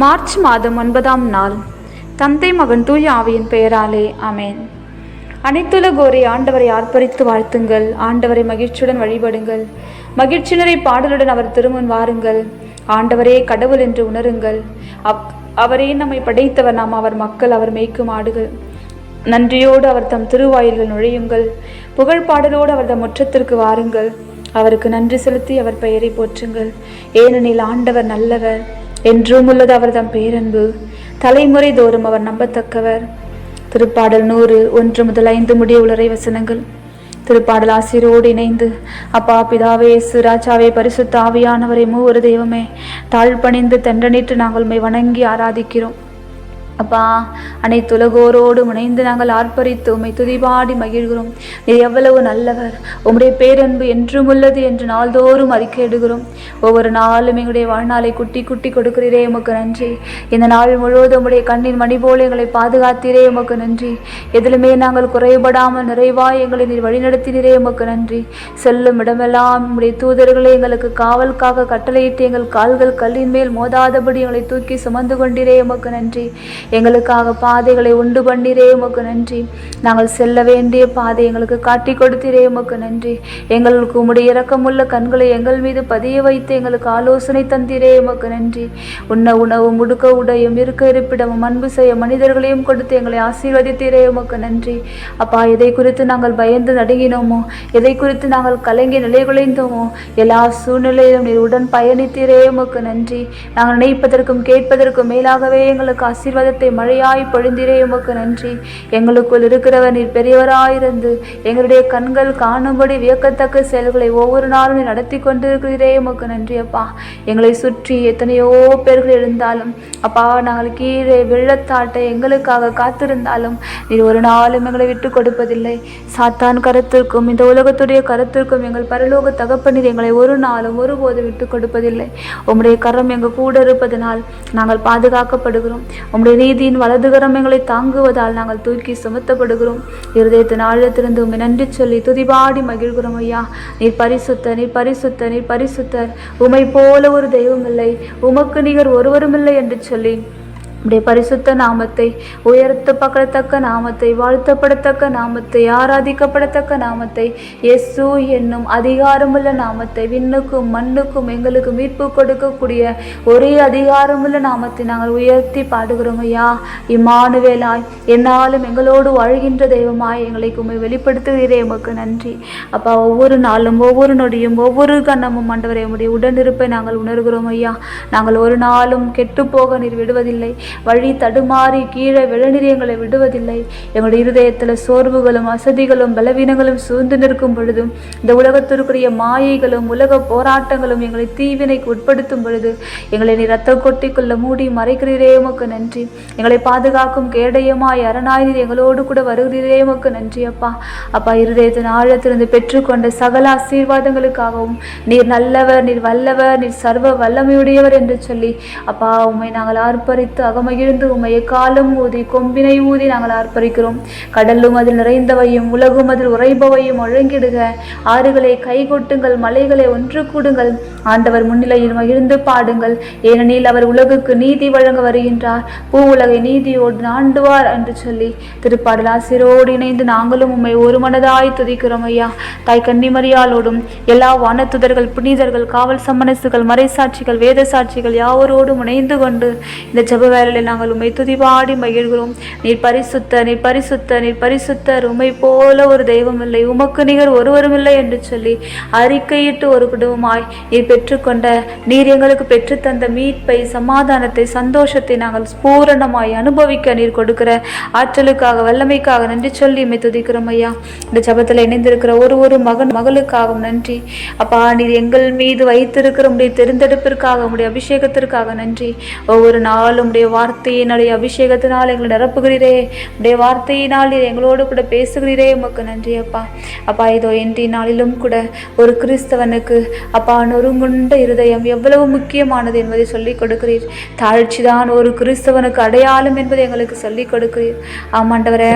March மாதம் ஒன்பதாம் நாள். தந்தை மகன் தூய ஆவியின் பெயராலே அமேன் அனைத்துலகோரை ஆண்டவரை ஆர்ப்பரித்து வாழ்த்துங்கள். ஆண்டவரை மகிழ்ச்சியுடன் வழிபடுங்கள். மகிழ்ச்சியினரை பாடலுடன் அவர் திருமுன் வாருங்கள். ஆண்டவரே கடவுள் என்று உணருங்கள். அப் அவரே நம்மை படைத்தவர். நாம் அவர் மக்கள் அவர் மேய்க்கும் ஆடுகள். நன்றியோடு அவர் தம் திருவாயில்கள் நுழையுங்கள். புகழ் பாடலோடு அவர் தம் முற்றத்திற்கு வாருங்கள். அவருக்கு நன்றி செலுத்தி அவர் பெயரை போற்றுங்கள். ஏனெனில் ஆண்டவர் நல்லவர். என்றும் உள்ளது அவர்தம் பேரன்பு. தலைமுறை தோறும் அவர் நம்பத்தக்கவர். திருப்பாடல் நூறு ஒன்று முதல் ஐந்து முடிய உலரை வசனங்கள். திருப்பாடல் ஆசிரியரோடு இணைந்து அப்பா பிதாவே இயேசு ராஜாவே பரிசுத்த ஆவியானவரை மூவரு தெய்வமே தாழ்பணிந்து தண்டனிட்டு நாங்கள் உண்மை வணங்கி ஆராதிக்கிறோம். அப்பா அனைத்துலகோரோடு முனைந்து நாங்கள் ஆர்ப்பரித்து உம்மை துதிபாடி மகிழ்கிறோம். நீர் எவ்வளவு நல்லவர். உம்முடைய பேரன்பு என்றும் உள்ளது என்று நாள்தோறும் அறிக்கையிடுகிறோம். ஒவ்வொரு நாளும் எங்களுடைய வாழ்நாளை குட்டி குட்டி கொடுக்கிறீரே உமக்கு நன்றி. இந்த நாள் முழுவதும் உம்முடைய கண்ணின் மணி போல எங்களை பாதுகாத்தீரே உமக்கு நன்றி. எதிலுமே நாங்கள் குறைபடாமல் நிறைவாய் எங்களை நீர் வழிநடத்தினீரே உமக்கு நன்றி. செல்லும் இடமெல்லாம் உம்முடைய தூதர்களை எங்களுக்கு காவலுக்காக கட்டளையிட்டு எங்கள் கால்கள் கல்லின் மேல் மோதாதபடி எங்களை தூக்கி சுமந்து கொண்டீரே உமக்கு நன்றி. எங்களுக்காக பாதைகளை உண்டு பண்ணீரே உமக்கு நன்றி. நாங்கள் செல்ல வேண்டிய பாதை எங்களுக்கு காட்டி கொடுத்திரே உமக்கு நன்றி. எங்களுக்கு உம்முடைய இரக்கமுள்ள கண்களை எங்கள் மீது பதிய வைத்து எங்களுக்கு ஆலோசனை தந்திரே உமக்கு நன்றி. உண்ண உணவு முடுக்க உடையும் இருக்க இருப்பிடமும் அன்பு செய்ய மனிதர்களையும் கொடுத்து எங்களை ஆசீர்வதித்திரே உமக்கு நன்றி. அப்பா எதை குறித்து நாங்கள் பயந்து நடுங்கினோமோ எதை குறித்து நாங்கள் கலங்கி நிலைகுலைந்தோமோ எல்லா சூழ்நிலையிலும் நீர் உடன் பயணித்திரே உமக்கு நன்றி. நாங்கள் நினைப்பதற்கும் கேட்பதற்கும் மேலாகவே எங்களுக்கு ஆசீர்வாதத்தை மழையாய் பொழிந்திரே உமக்கு நன்றி. எங்களுக்குள் இருக்கிறவர் நீர் பெரியவராயிருந்து எங்களுடைய கண்கள் காணும்படி வியக்கத்தக்க செயல்களை ஒவ்வொரு நாளும் நீ நடத்தி கொண்டிருக்கிறீரே உமக்கு நன்றி அப்பா. எங்களை சுற்றி எத்தனையோ பேர்கள் இருந்தாலும் அப்பா நாங்கள் கீழே வெள்ளத்தாட்டை எங்களுக்காக காத்திருந்தாலும் நீர் ஒரு நாளும் எங்களை விட்டு கொடுப்பதில்லை. சாத்தான் கருத்திற்கும் இந்த உலகத்துடைய கருத்திற்கும் எங்கள் பரலோக தகப்பனீர் எங்களை ஒரு நாளும் ஒருபோது விட்டு கொடுப்பதில்லை. உம்முடைய கரம் எங்கள் கூட இருப்பதனால் நாங்கள் பாதுகாக்கப்படுகிறோம். உம்முடைய நீதியின் வலதுகரம் எங்களை தாங்குவதால் நாங்கள் தூக்கி சுமத்தப்படுகிறோம். இருதயத்தின் ஆழத்திலிருந்து உண்மை நன்றி சொல்லி துதிபாடி மகிழ்கிறோம் ஐயா. நீர் பரிசுத்த நீர் பரிசுத்த நீர் பரிசுத்தர். உமை போல ஒரு தெய்வம் இல்லை. உமக்கு நிகர் ஒருவரும் இல்லை என்று சொல்லி உடைய பரிசுத்த நாமத்தை உயர்த்தப்படத்தக்க நாமத்தை வாழ்த்தப்படத்தக்க நாமத்தை ஆராதிக்கப்படத்தக்க நாமத்தை இயேசு என்னும் அதிகாரமுள்ள நாமத்தை விண்ணுக்கும் மண்ணுக்கும் எங்களுக்கு மீட்பு கொடுக்கக்கூடிய ஒரே அதிகாரமுள்ள நாமத்தை நாங்கள் உயர்த்தி பாடுகிறோம் ஐயா. இம்மானுவேலாய் என்னாலும் எங்களோடு வாழ்கின்ற தெய்வமாய் எங்களை உண்மை வெளிப்படுத்துகிறே உமக்கு நன்றி. அப்பா ஒவ்வொரு நாளும் ஒவ்வொரு நொடியும் ஒவ்வொரு கண்ணமும் ஆண்டவரே உம்முடைய உடனிருப்பை நாங்கள் உணர்கிறோம் ஐயா. நாங்கள் ஒரு நாளும் கெட்டுப்போக நீர் விடுவதில்லை. வழி தடுமாறி கீழே விழநீர் எங்களை விடுவதில்லை. எங்களுடைய இருதயத்தில் சோர்வுகளும் அசதிகளும் பலவீனங்களும் சூழ்ந்து நிற்கும் பொழுதும் இந்த உலகத்திற்குரிய மாயைகளும் உலக போராட்டங்களும் எங்களை தீவினைக்கு உட்படுத்தும் பொழுது எங்களை நீ ரத்த கொட்டிக்குள்ள மூடி மறைக்கிறீரே உமக்கு நன்றி. எங்களை பாதுகாக்கும் கேடயமாய் அரணாய் நீர் எங்களோடு கூட வருகிறீரே உமக்கு நன்றி அப்பா. அப்பா இருதயத்தின் ஆழத்திலிருந்து பெற்றுக்கொண்ட சகல ஆசீர்வாதங்களுக்காகவும் நீர் நல்லவர் நீர் வல்லவர் நீர் சர்வ வல்லமையுடையவர் என்று சொல்லி அப்பா உம்மை நாங்கள் ஆர்ப்பரித்து அகமகிழ்ந்து உம்மை காலம் ஊதி கொம்பினை ஊதி நாங்கள் ஆர்ப்பரிக்கிறோம் கடலும் அதில் நிறைந்தவையும் உலகும் அதில் உறைபவையும் ஒழுங்கிடுக. ஆறுகளை கைகொட்டுங்கள் மலைகளை ஒன்று கூடுங்கள். ஆண்டவர் முன்னிலையில் மகிழ்ந்து பாடுங்கள். ஏனெனில் அவர் உலகுக்கு நீதி வழங்க வருகின்றார். பூ உலகை நீதியோடு ஆண்டுவார் என்று சொல்லி திருப்பாடல் ஆசிரோடு இணைந்து நாங்களும் உம்மை ஒரு மனதாய் துதிக்கிறோம் ஐயா. தாய் கன்னிமரியாலோடும் எல்லா வானத்துதர்கள் புனிதர்கள் காவல் சம்மனசுகள் மறைசாட்சிகள் வேத சாட்சிகள் யாவரோடும் இணைந்து கொண்டு இந்த ஜப வேளையில் நாங்கள் உம்மை துதிபாடி மகிழ்கிறோம். நீர் பரிசுத்த நீர் பரிசுத்த நீர் பரிசுத்தர் உமை போல ஒரு தெய்வம் இல்லை. உமக்கு நிகர் ஒருவரும் இல்லை என்று சொல்லி அறிக்கையிட்டு ஒரு குடும்பமாய் நீர் பெற்றுக்கொண்ட நீர் எங்களுக்கு பெற்றுத்தந்த மீட்பை சமாதானத்தை சந்தோஷத்தை நாங்கள் பூரணமாய் அனுபவிக்க நீர் கொடுக்கிற ஆற்றலுக்காக வல்லமைக்காக நன்றி சொல்லி உமை துதிக்கிறோம் ஐயா. இந்த ஜபத்தில் இணைந்திருக்கிற ஒரு ஒரு மகன் மகளுக்காகவும் நன்றி. அப்பா நீர் எங்கள் மீது வைத்திருக்கிற உடைய தெரிந்தெடுப்பிற்காக உடைய அபிஷேகத்திற்காக நன்றி. ஒவ்வொரு நாளும் உடைய வார்த்தையினுடைய அபிஷேகத்தினால் எங்களை நிரப்புகிறீரே. உடைய வார்த்தையினால் நீர் எங்களோடு கூட பேசுகிறீரே. உமக்கு நன்றி அப்பா. அப்பா இதோ இன்றைய நாளிலும் கூட ஒரு கிறிஸ்தவனுக்கு அப்பா நொறுங்குண்ட இருதயம் எவ்வளவு முக்கியமானது என்பதை சொல்லிக் கொடுக்கிறீர். தாழ்ச்சிதான் ஒரு கிறிஸ்தவனுக்கு அடையாளம் என்பதை எங்களுக்கு சொல்லிக் கொடுக்கிறீர். ஆமாண்டவரே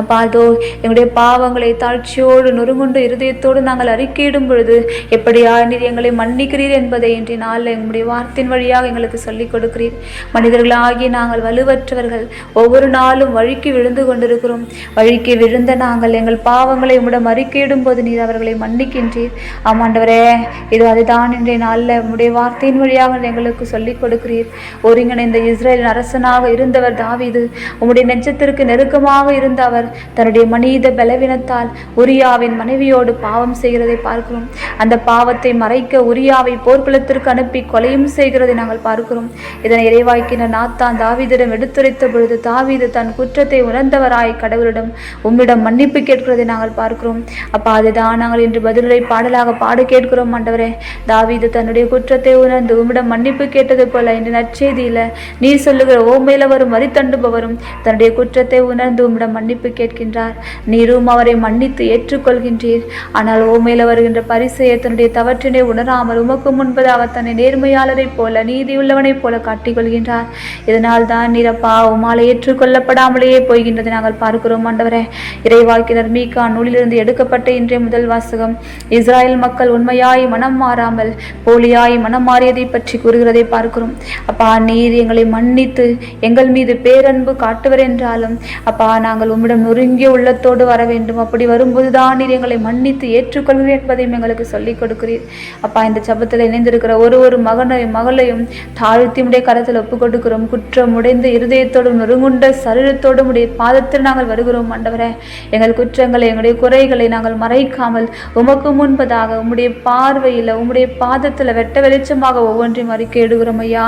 அப்பா அதோ எங்களுடைய பாவங்களை தாழ்ச்சியோடு நொறுங்குண்டு இருதயத்தோடு நாங்கள் அறிக்கையிடும் பொழுது எப்படியா நீர் எங்களை மன்னிக்கிறீர் என்பதை இன்றைய நாளில் எங்களுடைய வார்த்தையின் வழியாக எங்களுக்கு சொல்லிக் கொடுக்கிறீர். மனிதர்களாகி நாங்கள் வலுவற்றவர்கள் ஒவ்வொரு நாளும் வழிக்கு விழுந்து கொண்டிருக்கிறோம். வழிக்கு விழுந்த நாங்கள் எங்கள் பாவங்களை உம்மிடம் அறிக்கையிடும் போது நீர் அவர்களை மன்னிக்கின்றீர். ஆமாண்டவரே இது அதுதான் இன்றைய நாளில் உம்முடைய வார்த்தையின் வழியாக எங்களுக்கு சொல்லிக் கொடுக்கிறீர். ஒருங்கிணைந்த இஸ்ரேல் அரசனாக இருந்தவர் தாவிது உம்முடைய நெஞ்சத்திற்கு நெருக்கமாக இருந்த அவர் அவர் தன்னுடைய மனித பலவீனத்தால் உரியாவின் மனைவியோடு பாவம் செய்கிறதை பார்க்கிறோம். அந்த பாவத்தை மறைக்க உரியாவை போர்க்குளத்திற்கு அனுப்பி கொலையும் செய்கிறதை நாங்கள் பார்க்கிறோம். இதனை இறைவாக்கின நாத்தான் தாவிதிடம் எடுத்துரைத்த பொழுது தாவிது தன் குற்றத்தை உணர்ந்தவராய் கடவுளிடம் உம்மிடம் மன்னிப்பு கேட்கிறதை நாங்கள் பார்க்கிறோம். அப்பா அதுதான் நாங்கள் இன்று பதிலுரை பாடலாக பாட கேட்கிறோம் ஆண்டவரே. தாவிது தன்னுடைய குற்றத்தை உணர்ந்து உம்மிடம் மன்னிப்பு கேட்டது போல இன்று நற்செய்தியில நீ சொல்லுகிற ஓமையில வரும் வரித்தண்டுபவரும் தன்னுடைய குற்றத்தை உணர்ந்து உம்மிடம் மன்னிப்பு கேட்கின்றார். நீரும் அவரை மன்னித்து ஏற்றுக்கொள்கின்றீர். ஆனால் ஓமையில் வருகின்ற பரிசையை தன்னுடைய தவற்றினை உணராமல் உமக்கு முன்பது அவர் தன்னை நேர்மையாளரைப் போல நீதியுள்ளவனைப் போல காட்டிக்கொள்கின்றார். இதனால் தான் நீரப்பா உமாலை ஏற்றுக்கொள்ளப்படாமலேயே போகின்றதை நாங்கள் பார்க்கிறோம் ஆண்டவரே. இறைவாக்கினர் மீகா நூலிலிருந்து எடுக்கப்பட்ட இன்றைய முதல் வாசகம். இஸ்ராயல் மக்கள் உண்மையாய் மனம் மாறாமல் போலியாய் மனம் மாறியதை பற்றி கூறுகிறதை பார்க்கிறோம். அப்பா நீர் எங்களை மன்னித்து எங்கள் மீது பேரன்பு காட்டுவர் என்றாலும் அப்பா நாங்கள் உம்மிடம் நொறுங்கிய உள்ளத்தோடு வர வேண்டும். அப்படி வரும்போதுதான் நீர் எங்களை மன்னித்து ஏற்றுக்கொள்கிறேன் என்பதையும் எங்களுக்கு சொல்லிக் கொடுக்கிறீர். அப்பா இந்த சபத்தில் இணைந்திருக்கிற ஒரு ஒரு மகனையும் மகளையும் தாழ்த்தி உடைய கரத்தில் ஒப்புக் கொடுக்கிறோம். குற்றம் உடைந்த இருதயத்தோடும் நொறுங்குண்ட சரீரத்தோடும் உடைய பாதத்தில் நாங்கள் வருகிறோம் ஆண்டவரே. எங்கள் குற்றங்களை எங்களுடைய குறைகளை நாங்கள் மறைக்காமல் உமக்கு முன்பதாக உம்முடைய பார்வையில் உம்முடைய பாதத்தில் வெட்ட வெளிச்சமாக ஒவ்வொன்றையும் அறிக்கை இடுகிறோம் ஐயா.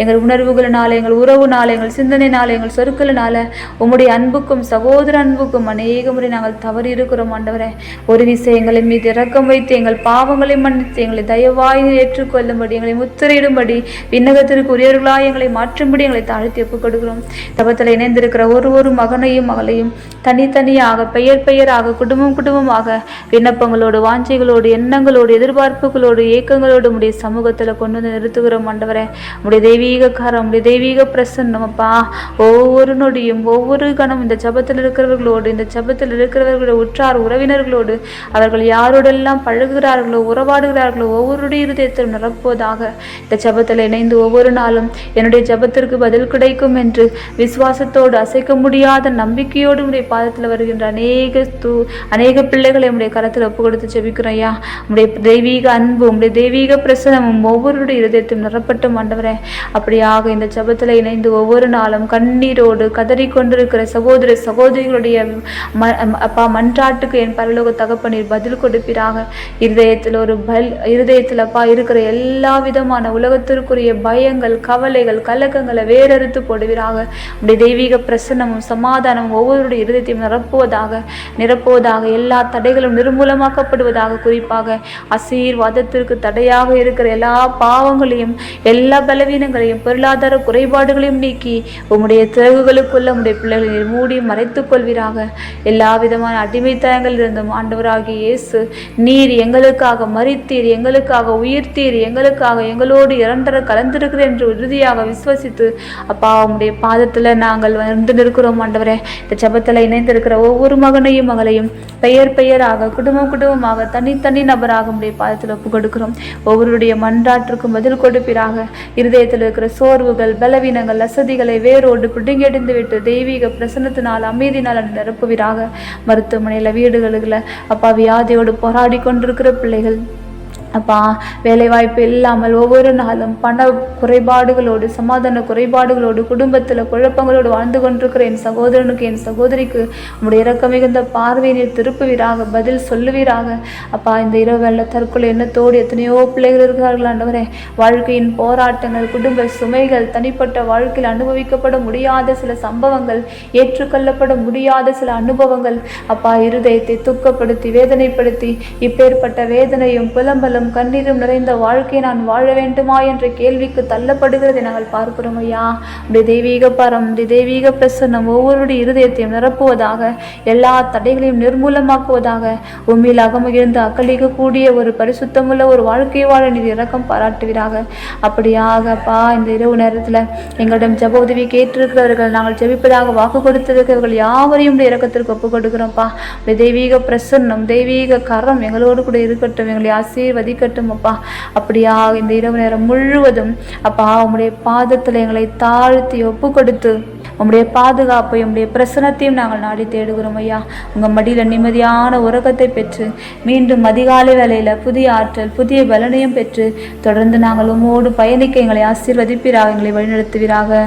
எங்கள் உணர்வுகளினால எங்கள் உறவுனால எங்கள் சிந்தனைனால எங்கள் சொற்களினால உம்முடைய அன்புக்கும் சகோதர அன்புக்கும் அநேக முறை நாங்கள் தவறி இருக்கிறோம் ஆண்டவரே. ஒரு விஷயங்களை மீது இறக்கம் வைத்து எங்கள் பாவங்களை மன்னித்து எங்களை தயவாய் ஏற்றுக்கொள்ளும்படி எங்களை முத்திரையிடும்படி விண்ணகத்திற்கு உரியவர்களாய் எங்களை மாற்றும்படி எங்களை தாழ்த்தி ஒப்புக் கொடுக்கிறோம் தபத்தில் இணைந்திருக்கிற ஒரு ஒரு மகனையும் மகளையும் தனித்தனியாக பெயர் பெயராக குடும்பம் குடும்பமாக விண்ணப்பங்களோடு வாஞ்சைகளோடு எண்ணங்களோடு எதிர்பார்ப்புகளோடு ஏக்கங்களோடு உடைய சமூகத்தில் கொண்டு வந்து நிறுத்துகிறோம் ஆண்டவரே. உடைய தெய்வீக காரம் உடைய தெய்வீக பிரசன்னம் அப்பா. ஒவ்வொரு நொடியும் ஒவ்வொரு கணம் இந்த ஜபத்தில் இருக்கிறவர்களோடு இந்த ஜபத்தில் இருக்கிறவர்களோட உற்றார் உறவினர்களோடு அவர்கள் யாரோடெல்லாம் பழகுகிறார்களோ உறவாடுகிறார்களோ ஒவ்வொருடைய இருதயத்திலும் நிரப்புவதாக இந்த ஜபத்தில் இணைந்து ஒவ்வொரு நாளும் என்னுடைய ஜபத்திற்கு பதில் கிடைக்கும் என்று விசுவாசத்தோடு அசைக்க முடியாத நம்பிக்கையோடு உடைய பாதத்தில் வருகின்ற அநேக தூ அநேக பிள்ளைகளை உடைய கரத்தில் ஒப்பு கொடுத்து ஜெபிக்கிறோம் ஐயா. உடைய தெய்வீக அன்பு உடைய தெய்வீக பிரசனமும் ஒவ்வொருடைய இருதயத்தையும் நிரப்பட்டும் ஆண்டவரே. அப்படியாக இந்த ஜபத்தில் இணைந்து ஒவ்வொரு நாளும் கண்ணீரோடு கதறி கொண்டிருக்கிற சகோதர எங்களுடைய ம- அப்பா மன்றாட்டுக்கு என் பரலோக தகப்பனீர் பதில் கொடுப்பீராக. இருதயத்தில் ஒரு பல் இருதயத்தில் அப்பா இருக்கிற எல்லா விதமான உலகத்திற்குரிய பயங்கள் கவலைகள் கலக்கங்களை வேறறுத்து போடுவீராக. உடைய தெய்வீக பிரசன்னமும் சமாதானமும் ஒவ்வொருடைய இருதயத்தையும் நிரப்புவதாக நிரப்புவதாக எல்லா தடைகளும் நிர்மூலமாக்கப்படுவதாக குறிப்பாக ஆசீர்வாதத்திற்கு தடையாக இருக்கிற எல்லா பாவங்களையும் எல்லா பலவீனங்களையும் பொருளாதார குறைபாடுகளையும் நீக்கி உம்முடைய திறகுகளுக்குள்ள உம்முடைய பிள்ளைகளை மூடி மறைத்துக் கொள்வீராக எல்லா விதமான அடிமைத்தனங்களில் இருந்தும் ஆண்டவராகிய இயேசு நீர் எங்களுக்காக மறித்தீர் எங்களுக்காக உயிர்த்தீர் எங்களுக்காக எங்களோடு இரண்டர கலந்திருக்கிறேன் என்று உறுதியாக விசுவசித்து அப்பா உங்களுடைய பாதத்தில் நாங்கள் வந்து நிற்கிறோம் ஆண்டவரே. இந்த ஜபத்தில் இணைந்திருக்கிற ஒவ்வொரு மகனையும் மகளையும் பெயர் பெயராக குடும்பம் குடும்பமாக தனித்தனி நபராக உடைய பாதத்தில் ஒப்பு கொடுக்கிறோம். ஒவ்வொருடைய மன்றாற்றுக்கும் பதில் கொடுப்பீராக. இருதயத்தில் இருக்கிற சோர்வுகள் பலவீனங்கள் அசதிகளை வேரோடு பிடுங்கெடுந்து விட்டு தெய்வீக பிரசன்னத்தினால் அமைதினால் நிரப்புவீராக. மருத்துவமனையில் வீடுகளில் அப்பா வியாதியோடு போராடி கொண்டிருக்கிற பிள்ளைகள். அப்பா வேலைவாய்ப்பு இல்லாமல் ஒவ்வொரு நாளும் பண குறைபாடுகளோடு சமாதான குறைபாடுகளோடு குடும்பத்தில் குழப்பங்களோடு வாழ்ந்து கொண்டிருக்கிற என் சகோதரனுக்கு என் சகோதரிக்கு உங்களுடைய இறக்க மிகுந்த பார்வையினை திருப்புவீராக பதில் சொல்லுவீராக. அப்பா இந்த இரவு வெள்ள தற்கொலை எண்ணத்தோடு எத்தனையோ பிள்ளைகள் இருக்கிறார்கள் ஆண்டவரே. வாழ்க்கையின் போராட்டங்கள் குடும்ப சுமைகள் தனிப்பட்ட வாழ்க்கையில் அனுபவிக்கப்பட முடியாத சில சம்பவங்கள் ஏற்றுக்கொள்ளப்பட முடியாத சில அனுபவங்கள். அப்பா இருதயத்தை துக்கப்படுத்தி வேதனைப்படுத்தி இப்பேற்பட்ட வேதனையும் புலம்பலும் கலக்கங்களும் கண்ணீரும் நிறைந்த வாழ்க்கையை நான் வாழ வேண்டுமா என்ற கேள்விக்கு தள்ளப்படுகிறதை நாங்கள் பார்க்கிறோம் ஐயா. உடைய தெய்வீக பரம் உடைய தெய்வீக பிரசன்னம் ஒவ்வொருடைய இருதயத்தையும் நிரப்புவதாக எல்லா தடைகளையும் நிர்மூலமாக்குவதாக உண்மையில் அகமகிழ்ந்து அக்களிக்கக்கூடிய ஒரு பரிசுத்தமுள்ள ஒரு வாழ்க்கை வாழ நீர் இறக்கம் பாராட்டுவீராக. அப்படியாகப்பா இந்த இரவு நேரத்தில் எங்களிடம் ஜெப உதவி கேட்டிருக்கிறவர்கள் நாங்கள் ஜெபிப்பதாக வாக்கு கொடுத்திருக்கிறவர்கள் யாவரையும் இறக்கத்திற்கு இரக்கத்திற்கு ஒப்பு கொடுக்கிறோம்ப்பா தெய்வீக பிரசன்னம் தெய்வீக கரம் எங்களோடு கூட இருக்கட்டும். எங்களை ஆசீர்வதி ஆசீர்வதிக்கட்டும் அப்பா அப்படியா இந்த இரவு நேரம் முழுவதும் அப்பா உம்முடைய பாதத்தில் எங்களை தாழ்த்தி ஒப்பு கொடுத்து உம்முடைய பாதுகாப்பையும் உம்முடைய பிரசனத்தையும் நாங்கள் நாடி தேடுகிறோம் ஐயா. உங்கள் மடியில் நிம்மதியான உறக்கத்தை பெற்று மீண்டும் அதிகாலை வேலையில் புதிய ஆற்றல் புதிய பலனையும் பெற்று தொடர்ந்து நாங்கள் உமோடு பயணிக்க எங்களை ஆசீர்வதிப்பீராக எங்களை வழிநடத்துவீராக.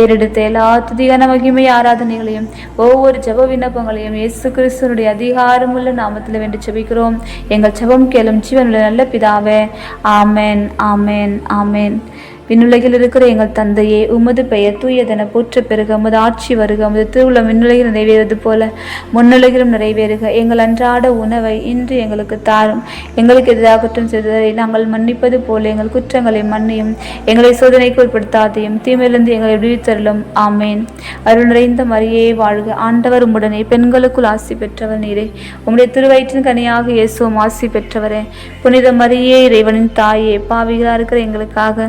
ஏறெடுத்த எல்லா துதிகன மகிமை ஆராதனைகளையும் ஒவ்வொரு ஜப விண்ணப்பங்களையும் இயேசு கிறிஸ்துவனுடைய அதிகாரமுள்ள நாமத்தில் வேண்டி செபிக்கிறோம் எங்கள் ஜபம் கேளும் ஜீவனுடைய நல்ல பிதாவே. ஆமேன் ஆமேன் ஆமேன். விண்ணுலகில் இருக்கிற எங்கள் தந்தையே உமது பெயர் தூயதென போற்ற பெருக உமது ஆட்சி வருக உமது திருவிழா விண்ணுலகில் நிறைவேறுவது போல முன்னுலகிலும் நிறைவேறுக. எங்கள் அன்றாட உணவை இன்று எங்களுக்கு தாரும். எங்களுக்கு எதிராக குற்றம் செய்ததை நாங்கள் மன்னிப்பது போல எங்கள் குற்றங்களை மன்னியும். எங்களை சோதனைக்கு உட்படுத்தாதையும் தீமையிலிருந்து எங்களை விடுவித்தருளும். ஆமேன். அருள் நிறைந்த மரியே வாழ்க. ஆண்டவர் உடனே பெண்களுக்குள் ஆசி பெற்றவர் நீரே. உம்முடைய திருவயிற்றின் கனியாக இயேசுவும் ஆசி பெற்றவரே. புனித மரியே இறைவனின் தாயே பாவிகளாக இருக்கிற எங்களுக்காக